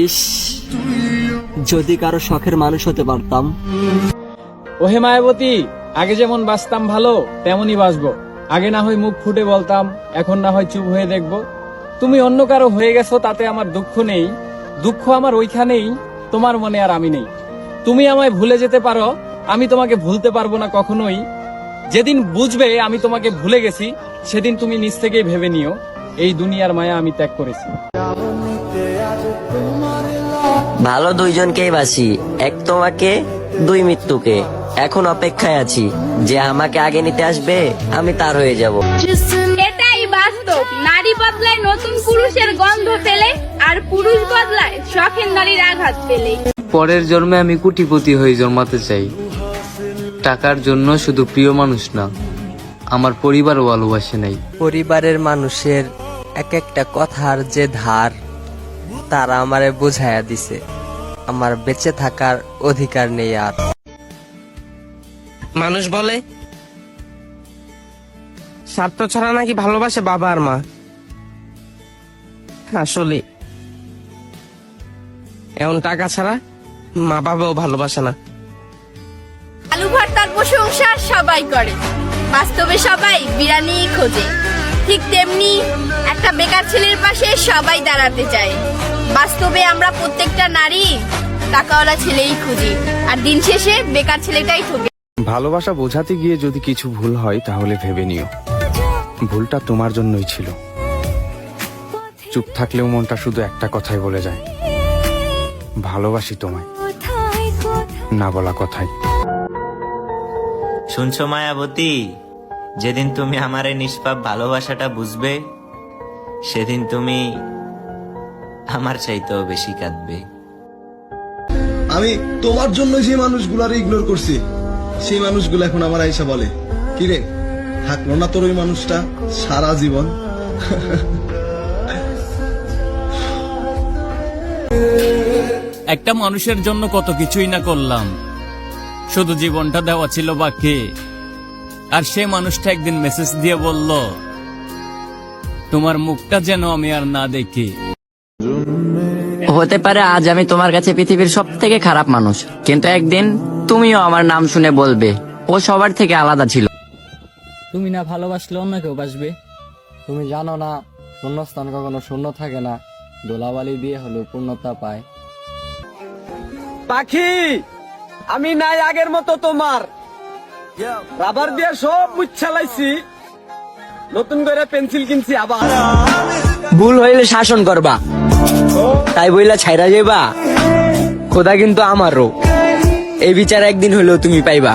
ইস, যদি কারও শখের মানুষ হতে পারতাম। ওহে মায়াবতী, আগে যেমন বাঁচতাম ভালো, তেমনই বাঁচবো। আগে না হয় মুখ ফুটে বলতাম, এখন না হয় চুপ হয়ে দেখব। তুমি অন্য কারও হয়ে গেছো, তাতে আমার দুঃখ নেই। দুঃখ আমার ওইখানেই, তোমার মনে আর আমি নেই। তুমি আমায় ভুলে যেতে পারো, আমি তোমাকে ভুলতে পারব না কখনোই। যেদিন বুঝবে আমি তোমাকে ভুলে গেছি, সেদিন তুমি নিজ থেকেই ভেবে নিও, এই দুনিয়ার মায়া আমি ত্যাগ করেছি। ভালো দুইজনকেই বাসি এক তোমাকে দুই মৃত্যুকে। এখন অপেক্ষায় আছি। যে আমাকে আগে নিতে আসবে আমি তার হয়ে যাব। এটাই বাস্তব। নারী বদলায় নতুন পুরুষের গন্ধ পেলে আর পুরুষ বদলায় শখের নারীর আঘাত পেলে পরের জন্মে আমি কুটিপতি হয়ে জন্মাতে চাই। টাকার জন্য শুধু প্রিয় মানুষ না আমার পরিবারও ভালোবাসে নাই। পরিবারের মানুষের এক একটা কথার যে ধার তারা আমারে বুঝাইয়া দিছে। আমার বেঁচে থাকার অধিকার নেই আর। মানুষ বলে স্বার্থ ছাড়া নাকি ভালোবাসে বাবা আর মা? আসলে এমন টাকা ছাড়া মা বাবাও ভালোবাসে না। আলু ভর্তার প্রশংসা সবাই করে। বাস্তবে সবাই বিরানি খোঁজে। ঠিক তেমনি একটা বেকার ছেলের পাশে সবাই দাঁড়াতে চায়। বাস্তবে আমরা প্রত্যেকটা নারী টাকাওয়ালা ছেলেই খুঁজি আর দিন শেষে বেকার ছেলেটাই ঠকে। ভালোবাসা বোঝাতে গিয়ে যদি কিছু ভুল হয় তাহলে ভেবে নিও। ভুলটা তোমার জন্যই ছিল। চুপ থাকলেও মনটা শুধু একটা কথাই বলে যায়। ভালোবাসি তোমায়। না বলা কথাই। শুনছো মায়াবতী? যেদিন তুমি আমার এই নিষ্পাপ ভালোবাসাটা বুঝবে সেদিন তুমি আমার চাইতেও বেশি কাঁদবে। আমি তোমার জন্য যে মানুষগুলার ইগনোর করছি সেই মানুষগুলো এখন আমার আইসা বলে কিরে থাকল না তোর ওই মানুষটা সারা জীবন? একটা মানুষের জন্য কত কিছুই না করলাম। শুধু জীবনটা দেওয়া ছিল বাকি। আর সে মানুষটা একদিন মেসেজ দিয়ে বলল তোমার মুখটা যেন আমি আর না দেখি। হতে পারে আজ আমি তোমার কাছে পৃথিবীর সব থেকে খারাপ মানুষ কিন্তু একদিন তুমিও আমার নাম শুনে বলবে ও সবার থেকে আলাদা ছিল। তুমি না ভালোবাসলে অন্য কেউ বাসবে? তুমি জানো না শূন্যস্থান কখনো শূন্য থাকে না দোলাবালি দিয়ে হলেও পূর্ণতা পায়। পাখি আমি নাই আগের মতো তোমার। রাবার দিয়ে সব মুচ্ছালাইছি নতুন করে পেন্সিল কিনছি আবার। ভুল হইলে শাসন করবা। তাই বইলা ছাইরা যাইবা। খোদা কিন্তু আমারও। এই বিচার একদিন হলেও তুমি পাইবা।